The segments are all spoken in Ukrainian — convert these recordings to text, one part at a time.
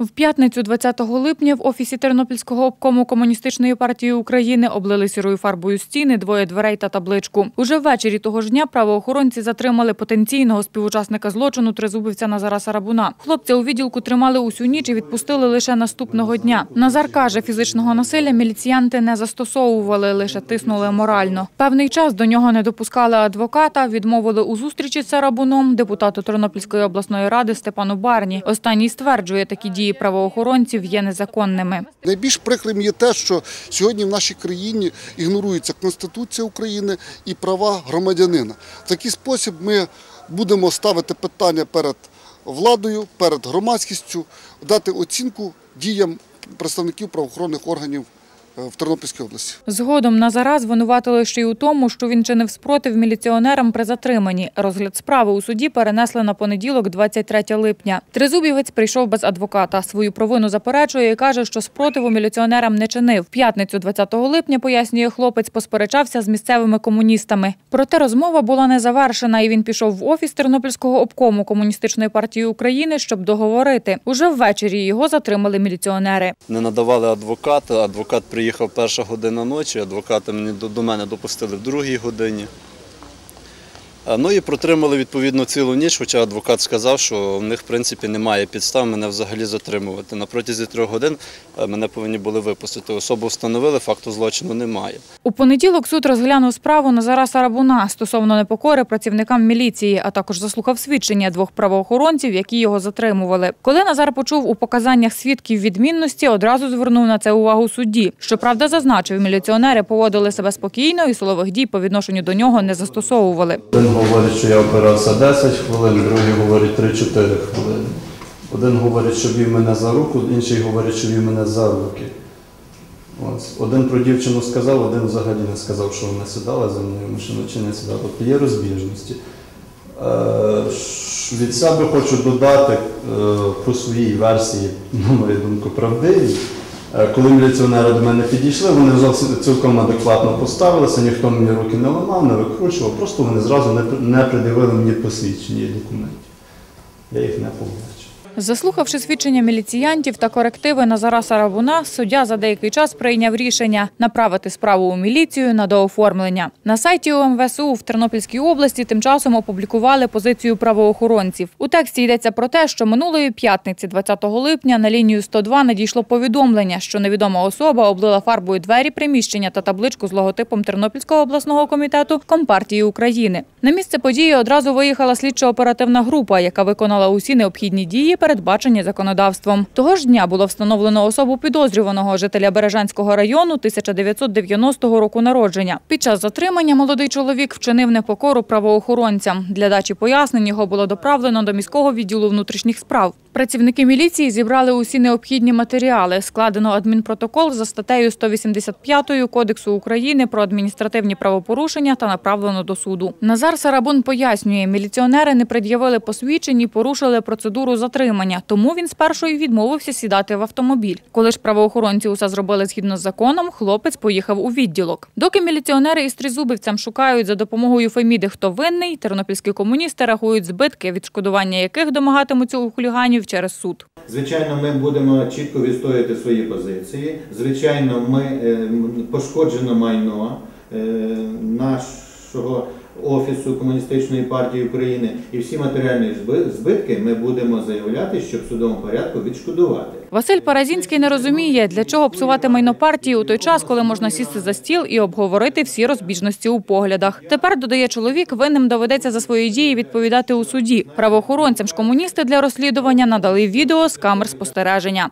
В п'ятницю 20 липня в офісі Тернопільського обкому комуністичної партії України облили сірою фарбою стіни, двоє дверей та табличку. Уже ввечері того ж дня правоохоронці затримали потенційного співучасника злочину тризубівця Назара Сарабуна. Хлопця у відділку тримали усю ніч і відпустили лише наступного дня. Назар каже, фізичного насилля міліціянти не застосовували, лише тиснули морально. Певний час до нього не допускали адвоката, відмовили у зустрічі з Сарабуном депутату Тернопільської обласної ради Степану Барні. Останній стверджує, такі дії правоохоронців є незаконними. Найбільш прикрим є те, що сьогодні в нашій країні ігнорується Конституція України і права громадянина. В такий спосіб ми будемо ставити питання перед владою, перед громадськістю, дати оцінку діям представників правоохоронних органів в Тернопільській області. Згодом Назара звинуватили ще й у тому, що він чинив спротив міліціонерам при затриманні. Розгляд справи у суді перенесли на понеділок, 23 липня. Тризубівець прийшов без адвоката. Свою провину заперечує і каже, що спротиву міліціонерам не чинив. В П'ятницю 20 липня, пояснює хлопець, посперечався з місцевими комуністами. Проте розмова була не завершена, і він пішов в офіс Тернопільського обкому комуністичної партії України, щоб договорити. Уже ввечері його затримали міліціонери. не надавали адвоката. Адвокат приїхав перша година ночі, адвоката мені до мене допустили в другій годині. А, Ну і протримали відповідно цілу ніч, хоча адвокат сказав, що в них в принципі немає підстав мене взагалі затримувати. На протязі трьох годин е, мене повинні були випустити. Особу встановили, факту злочину немає. У понеділок суд розглянув справу Назара Сарабуна стосовно непокори працівникам міліції, а також заслухав свідчення двох правоохоронців, які його затримували. Коли Назар почув у показаннях свідків відмінності, одразу звернув на це увагу судді. Щоправда, зазначив, міліціонери поводили себе спокійно і силових дій по відношенню до нього не застосовували. Говорить, що я опирався 10 хвилин, другий говорить 3-4 хвилини. Один говорить, що вів мене за руку, інший говорить, що вів мене за руки. Ось. Один про дівчину сказав, один взагалі не сказав, що вона сідала за мною в машину чи не сідала. Тобто є розбіжності. Е, Від себе хочу додати е, по своїй версії, на мою думку, правдиві. Е, Коли міліціонери до мене підійшли, вони зовсім цілком адекватно поставилися, ніхто мені руки не ламав, не викручував, просто вони зразу не, не придивили мені посвідчення документів. Я їх не побачив. Заслухавши свідчення міліціянтів та корективи Назара Сарабуна, суддя за деякий час прийняв рішення направити справу у міліцію на дооформлення. На сайті ОМВСУ в Тернопільській області тим часом опублікували позицію правоохоронців. У тексті йдеться про те, що минулої п'ятниці, 20 липня, на лінію 102 надійшло повідомлення, що невідома особа облила фарбою двері приміщення та табличку з логотипом Тернопільського обласного комітету Компартії України. На місце події одразу виїхала слідчо-оперативна група, яка виконала усі необхідні дії, передбачені законодавством. Того ж дня було встановлено особу підозрюваного жителя Бережанського району 1990 року народження. Під час затримання молодий чоловік вчинив непокору правоохоронцям. Для дачі пояснень його було доправлено до міського відділу внутрішніх справ. Працівники міліції зібрали усі необхідні матеріали. Складено адмінпротокол за статтею 185 Кодексу України про адміністративні правопорушення та направлено до суду. Назар Сарабун пояснює, міліціонери не пред'явили посвідчень і порушили процедуру затримання, тому він спершу і відмовився сідати в автомобіль. Коли ж правоохоронці усе зробили згідно з законом, хлопець поїхав у відділок. Доки міліціонери із тризубівцям шукають за допомогою Феміди, хто винний, тернопільські комуністи рахують збитки, відшкодування яких домагатимуться у хуліганів через суд. Звичайно, ми будемо чітко відстоювати свої позиції. Звичайно, ми е, пошкоджено майно е, нашого офісу Комуністичної партії України і всі матеріальні зби- збитки ми будемо заявляти, щоб в судовому порядку відшкодувати. Василь Паразінський не розуміє, для чого псувати майно партії у той час, коли можна сісти за стіл і обговорити всі розбіжності у поглядах. Тепер додає чоловік, винним доведеться за свої дії відповідати у суді. Правоохоронцям ж комуністи для розслідування надали відео з камер спостереження.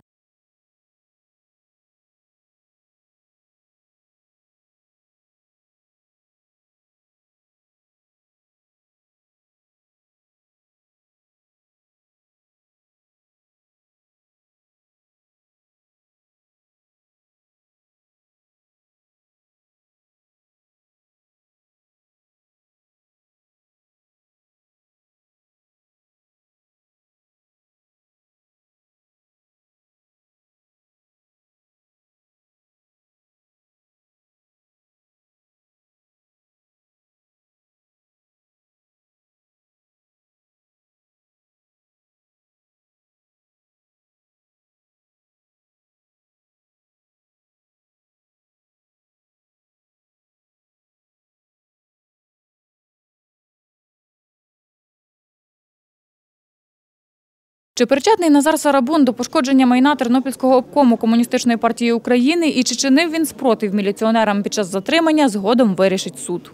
Чи причетний Назар Сарабун до пошкодження майна Тернопільського обкому Комуністичної партії України і чи чинив він спротив міліціонерам під час затримання, згодом вирішить суд.